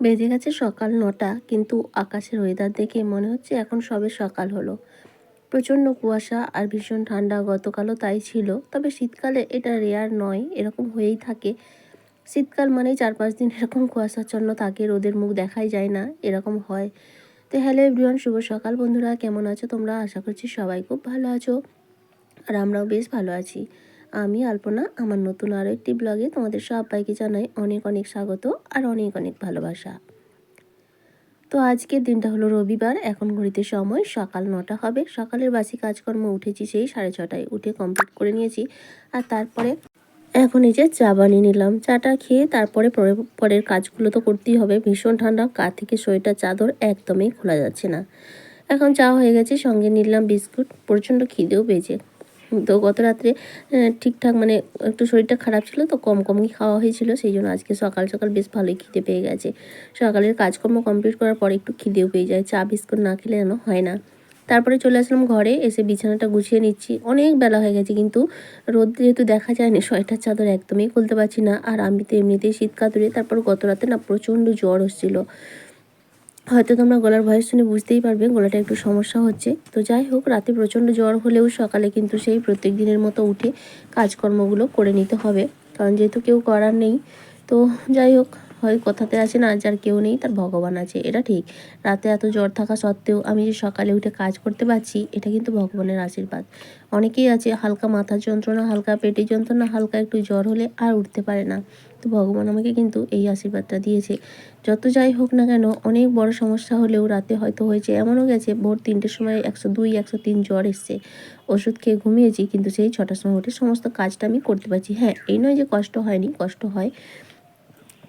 বেজে গেছে সকাল নটা, কিন্তু আকাশের ওয়েদার দেখে মনে হচ্ছে এখন সবে সকাল হলো। প্রচণ্ড কুয়াশা আর ভীষণ ঠান্ডা গতকালও তাই ছিল, তবে শীতকালে এটা রেয়ার নয়, এরকম হয়েই থাকে। শীতকাল মানেই চার পাঁচ দিন এরকম কুয়াশাচ্ছন্ন থাকে, রোদের মুখ দেখাই যায় না, এরকম হয়। তো হ্যালো এভরিওয়ান শুভ সকাল বন্ধুরা, কেমন আছো তোমরা? আশা করছি সবাই খুব ভালো আছো, আর আমরাও বেশ ভালো আছি। আমি আলপনা, আমার নতুন আরও একটি ব্লগে তোমাদের সবাইকে জানাই অনেক অনেক স্বাগত আর অনেক অনেক ভালোবাসা। তো আজকের দিনটা হলো রবিবার, এখন ঘড়িতে সময়, সকাল নটা হবে। সকালের বাসি কাজকর্ম উঠেছি সেই সাড়ে ছটায়। উঠে কমপ্লিট করে নিয়েছি আর তারপরে এখন এই যে চা বানিয়ে নিলাম। চাটা খেয়ে তারপরে পরে- পরের কাজগুলো তো করতেই হবে। ভীষণ ঠান্ডা, গা থেকে সোয়েটার, চাদর একদমই খোলা যাচ্ছে না। এখন চা হয়ে গেছে, সঙ্গে নিলাম বিস্কুট। প্রচণ্ড খিদেও পেয়েছে। তো গত রাত্রে ঠিকঠাক মানে একটু শরীরটা খারাপ ছিল তো কম কমই খাওয়া হয়েছিল, সেই জন্য আজকে সকাল সকাল বেশ ভালোই খিদে পেয়ে গেছে। সকালের কাজকর্ম কমপ্লিট করার পরে একটু খিদেও পেয়ে যায়, চা, বিস্কুট না খেলে যেন হয় না। তারপরে চলে আসলাম ঘরে, এসে বিছানাটা গুছিয়ে নিচ্ছি। অনেক বেলা হয়ে গেছে কিন্তু রোদ যেহেতু দেখা যায়নি, সোয়েটার, চাদর একদমই খুলতে পারছি না। আর আমি তো এমনিতেই শীত কাতুরে, তারপর গত রাতে না প্রচণ্ড জ্বর হচ্ছিল। হয়তো তোমরা গলার ভয়েস শুনে বুঝতেই পারবে গলাটা একটু সমস্যা হচ্ছে। তো যাই হোক, রাতে প্রচণ্ড জ্বর হলেও সকালে কিন্তু সেই প্রত্যেক দিনের মতো উঠে কাজকর্মগুলো করে নিতে হবে। কারণ যেহেতু কেউ করার নেই, তো যাই হোক, হয় কথাতে আছে না, যার কেউ নেই তার ভগবান আছে, এটা ঠিক। রাতে এত জ্বর থাকা সত্ত্বেও আমি যে সকালে উঠে কাজ করতে পারছি, এটা কিন্তু ভগবানের আশীর্বাদ। অনেকেই আছে হালকা মাথার যন্ত্রণা, হালকা পেটের যন্ত্রণা, হালকা একটু জ্বর হলে আর উঠতে পারে না। তো ভগবান আমাকে কিন্তু এই আশীর্বাদটা দিয়েছে। যত যাই হোক না কেন, অনেক বড় সমস্যা হলেও রাতে হয়তো হয়েছে, এমনও গেছে ভোর তিনটের সময় একশো দুই, একশো তিন জ্বর এসছে। ওষুধ খেয়ে ঘুমিয়েছি, কিন্তু সেই ছটার সময় উঠে সমস্ত কাজটা আমি করতে পারছি। হ্যাঁ এই নয় যে কষ্ট হয়নি, কষ্ট হয়,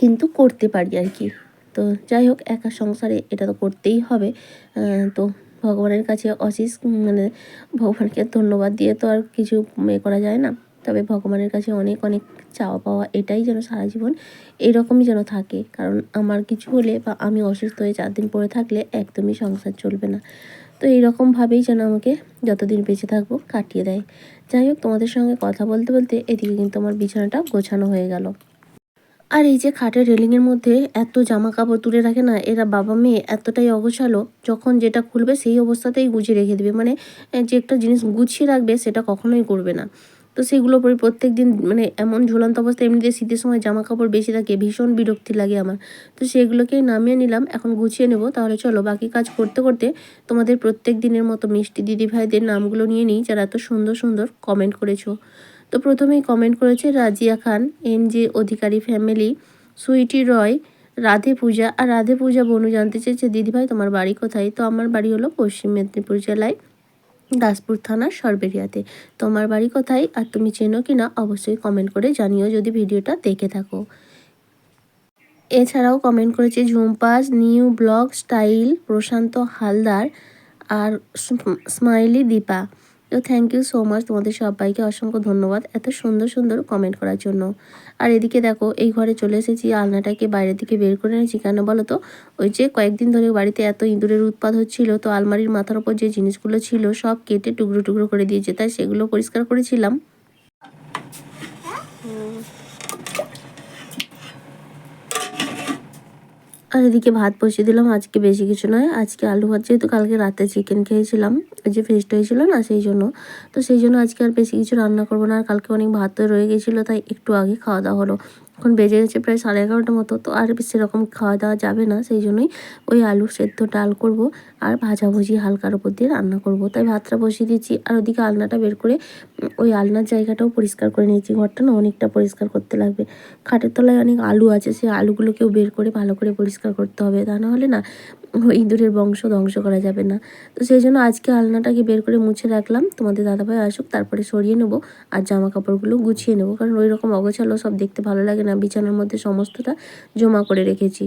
কিন্তু করতে পারি আর কি। তো যাই হোক, একা সংসারে এটা তো করতেই হবে। তো ভগবানের কাছে অশেষ মানে ভগবানকে ধন্যবাদ দিয়ে তো আর কিছু করা যায় না। তবে ভগবানের কাছে অনেক অনেক চাওয়া পাওয়া এটাই যেন সারা জীবন এরকমই যেন থাকে। কারণ আমার কিছু হলে বা আমি অসুস্থ হয়ে চার দিন পরে থাকলে একদমই সংসার চলবে না। তো এইরকমভাবেই যেন আমাকে যতদিন বেঁচে থাকব কাটিয়ে দেয়। যাই হোক, তোমাদের সঙ্গে কথা বলতে বলতে এদিকে কিন্তু আমার বিছানাটা গোছানো হয়ে গেল। আর এই যে খাটের রেলিংয়ের মধ্যে এত জামা কাপড় তুলে রাখে না, এরা বাবা মেয়ে এতটাই অগোছালো, যখন যেটা খুলবে সেই অবস্থাতেই গুছিয়ে রেখে দেবে। মানে যে একটা জিনিস গুছিয়ে রাখবে সেটা কখনোই করবে না। তো সেগুলো পরে প্রত্যেক দিন মানে এমন ঝুলন্ত অবস্থায় এমনিতে শীতের সময় জামা কাপড় বেশি থাকে, ভীষণ বিরক্তি লাগে আমার। তো সেগুলোকেই নামিয়ে নিলাম, এখন গুছিয়ে নেব। তাহলে চলো, বাকি কাজ করতে করতে তোমাদের প্রত্যেক দিনের মতো মিষ্টি দিদি ভাইদের নামগুলো নিয়ে নিই, যারা এত সুন্দর সুন্দর কমেন্ট করেছ। তো প্রথমেই কমেন্ট করেছে Razia Khan M J Adhikari family Sweety Roy, Radhe Puja. আর রাধে পূজা বনু জানতে চেয়েছে দিদিভাই তোমার বাড়ি কোথায়? তো আমার বাড়ি হলো পশ্চিম মেদিনীপুর জেলায়। দাসপুর থানার সরবেরিয়াতে। তোমার বাড়ি কোথায় আর তুমি চেনো কি না অবশ্যই কমেন্ট করে জানিও যদি ভিডিওটা দেখে থাকো। এছাড়াও কমেন্ট করেছে Jhumpas, new blog, style, Prashant Haldar আর স্মাইলি দীপা। তো থ্যাংক ইউ সো মাচ তোমাদের সবাইকে অসংখ্য ধন্যবাদ এত সুন্দর সুন্দর কমেন্ট করার জন্য। আর এদিকে দেখো, এই ঘরে চলে এসেছি, আলনাটাকে বাইরের দিকে বের করে এনেছি। কেন বলো তো? ওই যে কয়েকদিন ধরে বাড়িতে এত ইঁদুরের উৎপাদ হচ্ছিল, তো আলমারির মাথার ওপর যে জিনিসগুলো ছিল সব কেটে টুকরো টুকরো করে দিয়েছে, তাই সেগুলো পরিষ্কার করেছিলাম। আর এদিকে ভাত বসিয়ে দিলাম। আজকে বেশি কিছু নয়। আজকে আলু ভাত, যেহেতু কালকে রাতে চিকেন খেয়েছিলাম ওই যে ফেস্ট হয়েছিল না, সেই জন্য। তো সেই জন্য আজকে আর বেশি কিছু রান্না করব না। আর কালকে অনেক ভাত রয়ে গেছিল, তাই একটু আগে খাওয়া দাওয়া হলো। এখন বেজে গেছে প্রায় সাড়ে এগারোটার মতো, তো আর সেরকম খাওয়া দাওয়া যাবে না। সেই জন্যই ওই আলু সেদ্ধ ডাল করব। আর ভাজাভুজি হালকার উপর দিয়ে রান্না করব। তাই ভাতটা বসিয়ে দিচ্ছি। আর ওদিকে আলনাটা বের করে ওই আলনার জায়গাটাও পরিষ্কার করে নিয়েছি। ঘরটা না অনেকটা পরিষ্কার করতে লাগবে। খাটের তলায় অনেক আলু আছে, সেই আলুগুলোকেও বের করে ভালো করে পরিষ্কার করতে হবে। তা নাহলে না, ইঁদুরের বংশ ধ্বংস করা যাবে না। তো সেই জন্য আজকে আলনাটাকে বের করে মুছে রাখলাম। তোমাদের দাদাভাই আসুক, তারপরে সরিয়ে নেব আর জামা কাপড়গুলো গুছিয়ে নেব। কারণ ওই রকম অগোছালো সব দেখতে ভালো লাগে না। বিছানার মধ্যে সমস্তটা জমা করে রেখেছি।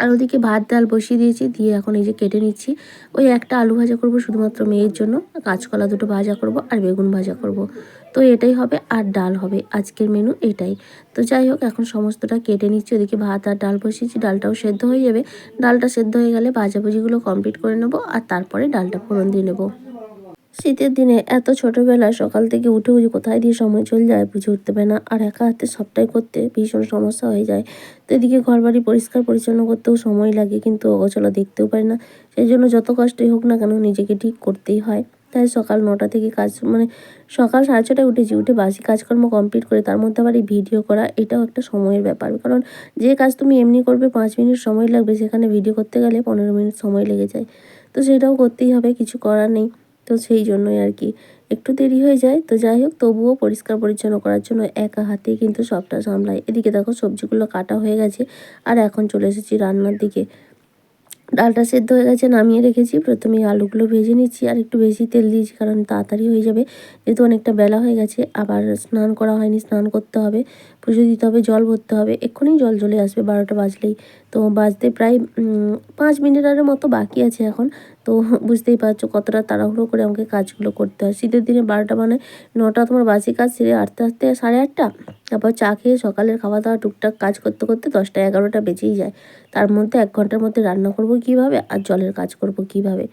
আর ওদিকে ভাত, ডাল বসিয়ে দিয়েছি, দিয়ে এখন এই যে কেটে নিচ্ছি। ওই একটা আলু ভাজা করব শুধুমাত্র মেয়ের জন্য, কাঁচকলা দুটো ভাজা করব আর বেগুন ভাজা করব। তো এটাই হবে আর ডাল হবে, আজকের মেনু এটাই। তো যাই হোক, এখন সমস্তটা কেটে নিচ্ছি, ওদিকে ভাত আর ডাল বসিয়েছি, ডালটাও সেদ্ধ হয়ে যাবে। ডালটা সেদ্ধ হয়ে গেলে ভাজাভুজিগুলো কমপ্লিট করে নেব আর তারপরে ডালটা ফোড়ন দিয়ে নেব। শীতের দিনে এত ছোটবেলায় সকাল থেকে উঠে উঠে কোথায় দিয়ে সময় চলে যায় বুঝে উঠতে পারে না। আর একা হাতে সবটাই করতে ভীষণ সমস্যা হয়ে যায়। তো এদিকে ঘর বাড়ি পরিষ্কার পরিচ্ছন্ন করতেও সময় লাগে কিন্তু অগোছলা দেখতেও পারি না। সেই জন্য যত কষ্টই হোক না কেন নিজেকে ঠিক করতেই হয়। তাই সকাল নটা থেকে কাজ মানে সকাল সাড়ে ছটায় উঠেছি, উঠে বাসি কাজকর্ম কমপ্লিট করে তার মধ্যে আবার এই ভিডিও করা, এটাও একটা সময়ের ব্যাপার। কারণ যে কাজ তুমি এমনি করবে পাঁচ মিনিট সময় লাগবে, সেখানে ভিডিও করতে গেলে পনেরো মিনিট সময় লেগে যায়। তো সেটাও করতেই হবে, কিছু করার নেই। তো সেই জন্যই আর কি। একটু দেরি হয়ে যায়, তো যাই হোক, তবুও পরিষ্কার পরিচ্ছন্ন করার জন্য একা হাতে কিন্তু সবটা সামলাই। এদিকে দেখো সবজিগুলো কাটা হয়ে গেছে, আর এখন চলে এসেছি রান্নার দিকে। ডালটা সেদ্ধ হয়ে গেছে, নামিয়ে রেখেছি। প্রথমে আলুগুলো ভেজে নিচ্ছি, আর একটু বেশি তেল দিয়েছি, কারণ তাড়াতাড়ি হয়ে যাবে। যেহেতু অনেকটা বেলা হয়ে গেছে, আবার স্নান করা হয়নি, স্নান করতে হবে, পুজো দিতে হবে, জল ভরতে হবে। এক্ষুনি জল চলে আসবে, বারোটা বাজলেই। তো বাজতে প্রায় পাঁচ মিনিটের মতো বাকি আছে এখন। তো বুঝতেই পারছ কতটা তাড়াহুড়ো করে আমাকে কাজগুলো করতে হয়। শীতের দিনে বারোটা মানে নটা তোমার বাসি কাজ, সেরে আটতে আসতে সাড়ে আটটা, তারপর চা খেয়ে সকালের খাওয়া দাওয়া টুকটাক কাজ করতে করতে দশটা এগারোটা বেজেই যায়। তার মধ্যে এক ঘণ্টার মধ্যে রান্না করব কীভাবে আর জলের কাজ করব কীভাবে?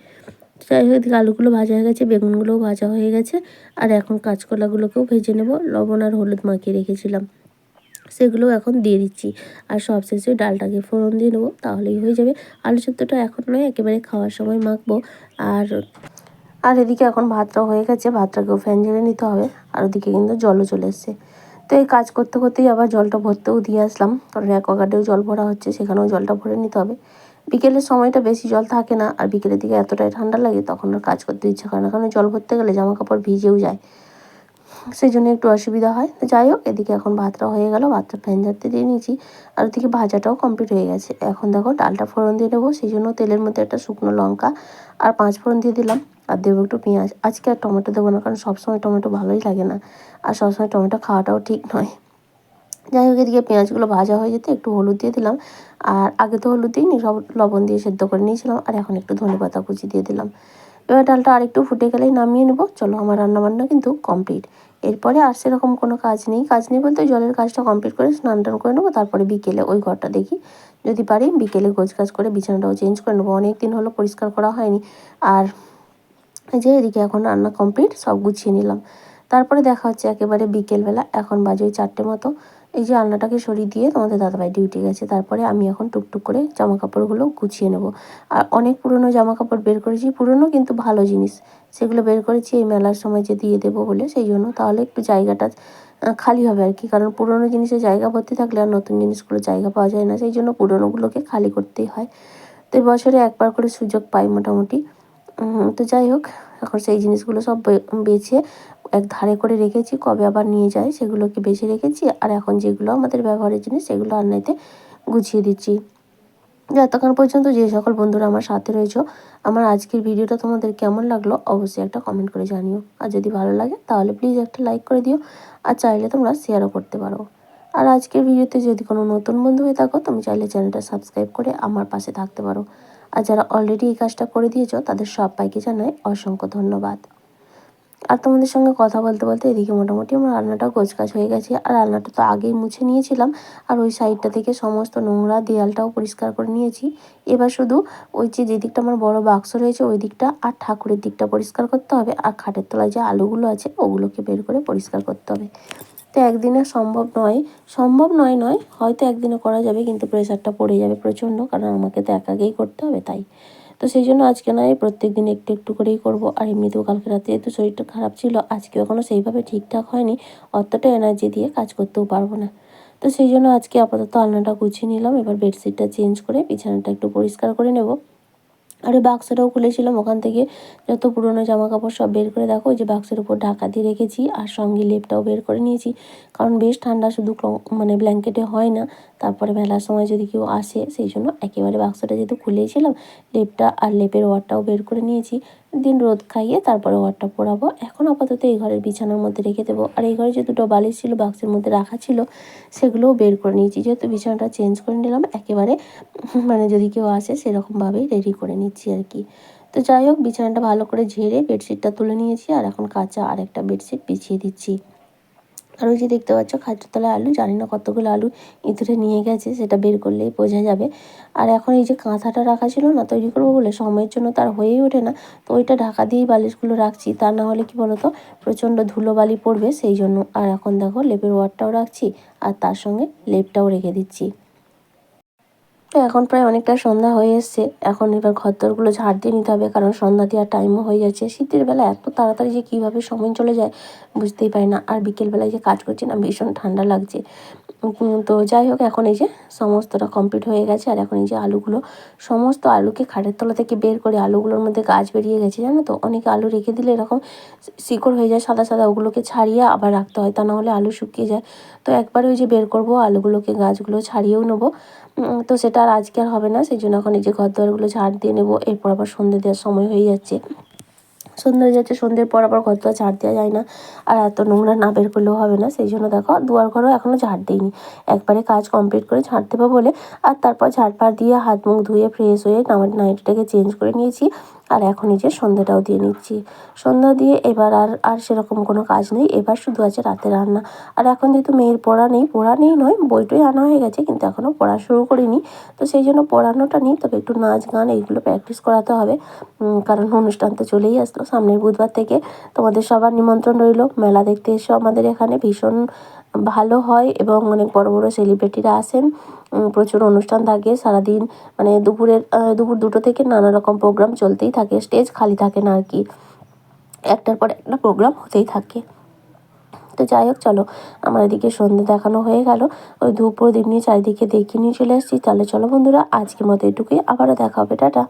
যাই হোক, এদিকে আলুগুলো ভাজা হয়ে গেছে, বেগুনগুলোও ভাজা হয়ে গেছে, আর এখন কাঁচকলাগুলোকেও ভেজে নেব। লবণ আর হলুদ মাখিয়ে রেখেছিলাম। সেগুলো এখন দিয়ে দিচ্ছি। আর সব শেষে ডালটাকে ফোড়ন দিয়ে নেব, তাহলেই হয়ে যাবে। আলু সেদ্ধটা এখন নয়, একেবারে খাওয়ার সময় মাখবো। আর আর এদিকে এখন ভাতটা হয়ে গেছে, ভাতটাকেও ফ্যান ঝেড়ে নিতে হবে। আর ওদিকে কিন্তু জলও চলে এসছে। তো এই কাজ করতে করতেই আবার জলটা ভরতেও দিয়ে আসলাম। কারণ অ্যাকোয়াগার্ডেও জল ভরা হচ্ছে, সেখানেও জলটা ভরে নিতে হবে। বিকেলের সময়টা বেশি জল থাকে না, আর বিকেলের দিকে এতটাই ঠান্ডা লাগে, তখন আর কাজ করতে ইচ্ছে করে না। কারণ জল ভরতে গেলে জামা কাপড় ভিজেও যায়। সেই জন্য একটু অসুবিধা হয়। তো যাই হোক, এদিকে এখন ভাতটা হয়ে গেল, ভাতটা ফ্যান দিয়ে নিয়েছি। আর ওদিকে ভাজাটাও কমপ্লিট হয়ে গেছে। এখন দেখো, ডালটা ফোড়ন দিয়ে নেব সেই জন্য তেলের মধ্যে একটা শুকনো লঙ্কা আর পাঁচ ফোড়ন দিয়ে দিলাম। আর দেবো একটু পেঁয়াজ। আজকে আর টমেটো দেবো না, কারণ সবসময় টমেটো ভালোই লাগে না। আর সবসময় টমেটো খাওয়াটাও ঠিক নয়। যাই হোক, এদিকে পেঁয়াজগুলো ভাজা হয়ে যেতে একটু হলুদ দিয়ে দিলাম। আর আগে তো হলুদ দিইনি, সব লবণ দিয়ে সেদ্ধ করে নিয়েছিলাম। আর এখন একটু ধনে পাতা কুচি দিয়ে দিলাম। এবার ডালটা আরেকটু ফুটে গেলেই নামিয়ে নেব। চলো, আমার রান্নাবান্না কিন্তু কমপ্লিট এরপরে আর সেরকম কোনো কাজ নেই। কাজ নেই বলতে জলের কাজটা কমপ্লিট করে স্নান টান করে নেব, তারপরে বিকেলে ওই ঘরটা দেখি। যদি পারি বিকেলে গোছ কাজ করে বিছানাটাও চেঞ্জ করে নেব। অনেক দিন হলো পরিষ্কার করা হয়নি। আর যে এদিকে এখন রান্না কমপ্লিট সব গুছিয়ে নিলাম। তারপরে দেখা হচ্ছে একেবারে বিকেলবেলা, এখন বাজে ওই চারটে মতো। এই যে আলনাটাকে সরিয়ে দিয়ে তোমাদের দাদাভাই ডিউটি গেছে, তারপরে আমি এখন টুকটুক করে জামা কাপড়গুলো গুছিয়ে নেব। আর অনেক পুরনো জামা কাপড় বের করেছি, পুরনো কিন্তু ভালো জিনিস। সেগুলো বের করেছি এই মেলার সময় যে দিয়ে দেবো বলে, সেই জন্য তাহলে একটু জায়গাটা খালি হবে আর কি। কারণ পুরনো জিনিসের জায়গা ভর্তি থাকলে আর নতুন জিনিসগুলো জায়গা পাওয়া যায় না, সেই জন্য পুরনোগুলোকে খালি করতেই হয়। তো বছরে একবার করে সুযোগ পাই মোটামুটি। তো যাই হোক, এখন সেই জিনিসগুলো সব বেছে এক ধারে করে রেখেছি, কবে আবার নিয়ে যায় সেগুলোকে বেছে রেখেছি। আর এখন যেগুলো আমাদের ব্যবহারের জিনিস সেগুলো আন্নাইতে গুছিয়ে দিচ্ছি। যতক্ষণ পর্যন্ত যে সকল বন্ধুরা আমার সাথে রয়েছ, আমার আজকের ভিডিওটা তোমাদের কেমন লাগল অবশ্যই একটা কমেন্ট করে জানিও। আর যদি ভালো লাগে তাহলে প্লিজ একটা লাইক করে দিও। আর চাইলে তোমরা শেয়ারও করতে পারো। আর আজকের ভিডিওতে যদি কোনো নতুন বন্ধু হয়ে থাকো, তুমি চাইলে চ্যানেলটা সাবস্ক্রাইব করে আমার পাশে থাকতে পারো। আর যারা অলরেডি এই কাজটা করে দিয়েছ, তাদের সব সবাইকে জানাই অসংখ্য ধন্যবাদ। আর তোমাদের সঙ্গে কথা বলতে বলতে এদিকে মোটামুটি আমার রান্নাটা গোছগাছ হয়ে গেছে। আর রান্নাটা তো আগেই মুছে নিয়েছিলাম। আর ওই সাইডটা থেকে সমস্ত নোংরা দেয়ালটাও পরিষ্কার করে নিয়েছি। এবার শুধু ওই যে যে দিকটা আমার বড় বাক্স রয়েছে ওই দিকটা আর ঠাকুরের দিকটা পরিষ্কার করতে হবে। আর খাটের তলায় যে আলুগুলো আছে ওগুলোকে বের করে পরিষ্কার করতে হবে। তো একদিনে সম্ভব নয় সম্ভব নয় নয়, হয়তো একদিনে করা যাবে কিন্তু প্রেশারটা পড়ে যাবে প্রচণ্ড। কারণ আমাকে তো একাকেই করতে হবে তাই। তো সেই জন্য আজকে নয় প্রত্যেক দিন একটু একটু করেই করব। আর এমনিতেও কালকে রাতে যেহেতু শরীরটা খারাপ ছিল, আজকে এখনও সেইভাবে ঠিকঠাক হয়নি, অতটা এনার্জি দিয়ে কাজ করতেও পারব না। তো সেই জন্য আজকে আপাতত আলনাটা গুছিয়ে নিলাম, এবার বেডশিটটা চেঞ্জ করে বিছানাটা একটু পরিষ্কার করে নেব। আর ওই বাক্সটাও খুলেছিলাম ওখান থেকে। যত পুরনো জামা কাপড় সব বের করে দেখো যে বাক্সের উপর ঢাকা দিয়ে রেখেছি আর সঙ্গে লেপটাও বের করে নিয়েছি। কারণ বেশ ঠান্ডা, শুধু মানে ব্ল্যাঙ্কেটে হয় না। তারপরে মেলার সময় যদি কেউ আসে, সেই জন্য একেবারে বাক্সটা যেহেতু খুলেছিলাম, লেপটা আর লেপের ওয়ারটাও বের করে নিয়েছি। দিন রোদ খাইয়ে তারপরে ঘরটা পোড়াবো। এখন আপাতত এই ঘরের বিছানার মধ্যে রেখে দেবো। আর এই ঘরে যে দুটো বালিশ ছিল, বাক্সের মধ্যে রাখা ছিল, সেগুলোও বের করে নিয়েছি। যেহেতু বিছানাটা চেঞ্জ করে নিলাম, একেবারে মানে যদি কেউ আসে, সেরকমভাবেই রেডি করে নিচ্ছি আর কি। তো যাই হোক, বিছানাটা ভালো করে ঝেড়ে বেডশিটটা তুলে নিয়েছি, আর এখন কাঁচা আর একটা বেডশিট বিছিয়ে দিচ্ছি। আর ওই যে দেখতে পাচ্ছ খাটের তলায় আলু, জানি না কতগুলো আলু ইঁদুরে নিয়ে গেছে, সেটা বের করলেই বোঝা যাবে। আর এখন এই যে কাঁথাটা রাখা ছিল না, তৈরি করব বলে সময়ের জন্য তার হয়েই ওঠে না, তো ওইটা ঢাকা দিয়েই বালিশগুলো রাখছি। তা না হলে কি বলতো, প্রচণ্ড ধুলো বালি পড়বে, সেই জন্য। আর এখন দেখো লেপের ওয়ারটাও রাখছি, আর তার সঙ্গে লেপটাও রেখে দিচ্ছি। এখন প্রায় অনেকটা সন্ধ্যা হয়ে এসছে। এখন এবার ঘরদরগুলো ঝাড় দিয়ে নিতে হবে, কারণ সন্ধ্যা দেওয়ার টাইমও হয়ে যাচ্ছে। শীতের বেলা এত তাড়াতাড়ি যে কীভাবে সময় চলে যায়, বুঝতেই পারি না। আর বিকেলবেলায় যে কাজ করছি না, ভীষণ ঠান্ডা লাগছে। তো যাই হোক, এখন এই যে সমস্তটা কমপ্লিট হয়ে গেছে আর এখন এই যে আলুগুলো, সমস্ত আলুকে খাটের তলা থেকে বের করে আলুগুলোর মধ্যে গাছ বেরিয়ে গেছে, জানো তো? অনেকে আলু রেখে দিলে এরকম শিকড় হয়ে যায়, সাদা সাদা ওগুলোকে ছাড়িয়ে আবার রাখতে হয়, তা না হলে আলু শুকিয়ে যায়। তো একবারে ওই যে বের করব আলুগুলোকে, গাছগুলো ছাড়িয়েও নেব। তো সেটা আর আজকে আর হবে না, সেই জন্য এখন এই যে ঘর দুয়ারগুলো ঝাড় দিয়ে নেব, এরপর আবার সন্ধে দেওয়ার সময় হয়ে যাচ্ছে। সন্ধ্যে হয়ে যাচ্ছে, সন্ধ্যের পর আবার ঘর দোয়া ঝাড় দেওয়া যায় না। আর এত নোংরা না বের করলেও হবে না, সেই জন্য দেখো দুয়ার ঘরও এখনও ঝাড় দিইনি। একবারে কাজ কমপ্লিট করে ঝাড় দেবো বলে, আর তারপর ঝাড় ফাড় দিয়ে হাত মুখ ধুয়ে ফ্রেশ হয়ে আমার নাইটিটাকে চেঞ্জ করে নিয়েছি। আর এখন এই যে সন্ধ্যাটাও দিয়ে নিচ্ছি। সন্ধ্যা দিয়ে এবার আর আর সেরকম কোনো কাজ নেই। এবার শুধু আছে রাতে রান্না। আর এখন যেহেতু মেয়ের পড়া নেই পড়া নেই নয়, বইটই আনা হয়ে গেছে, কিন্তু এখনও পড়া শুরু করিনি। তো সেই জন্য পড়ানোটা নেই, তবে একটু নাচ গান এইগুলো প্র্যাকটিস করাতে হবে। কারণ অনুষ্ঠান তো চলেই আসলো সামনের বুধবার থেকে। তোমাদের সবার নিমন্ত্রণ রইল। মেলা দেখতে এসো আমাদের এখানে, ভীষণ ভালো হয় এবং অনেক বড় বড় সেলিব্রিটিরা আসেন। প্রচুর অনুষ্ঠান থাকে, সারাদিন মানে দুপুরের দুপুর দুটো থেকে নানা রকম প্রোগ্রাম চলতেই থাকে স্টেজ খালি থাকে না আর কি। একটার পর একটা প্রোগ্রাম হতেই থাকে। তো যাই হোক, চলো, আমার এদিকে সন্ধ্যে দেখানো হয়ে গেল। ওই ধূপ প্রদীপ নিয়ে চারিদিকে দেখিয়ে নিয়ে চলে আসছি। তাহলে চলো বন্ধুরা, আজকের মতো এটুকুই। আবারও দেখা হবে, টাটা।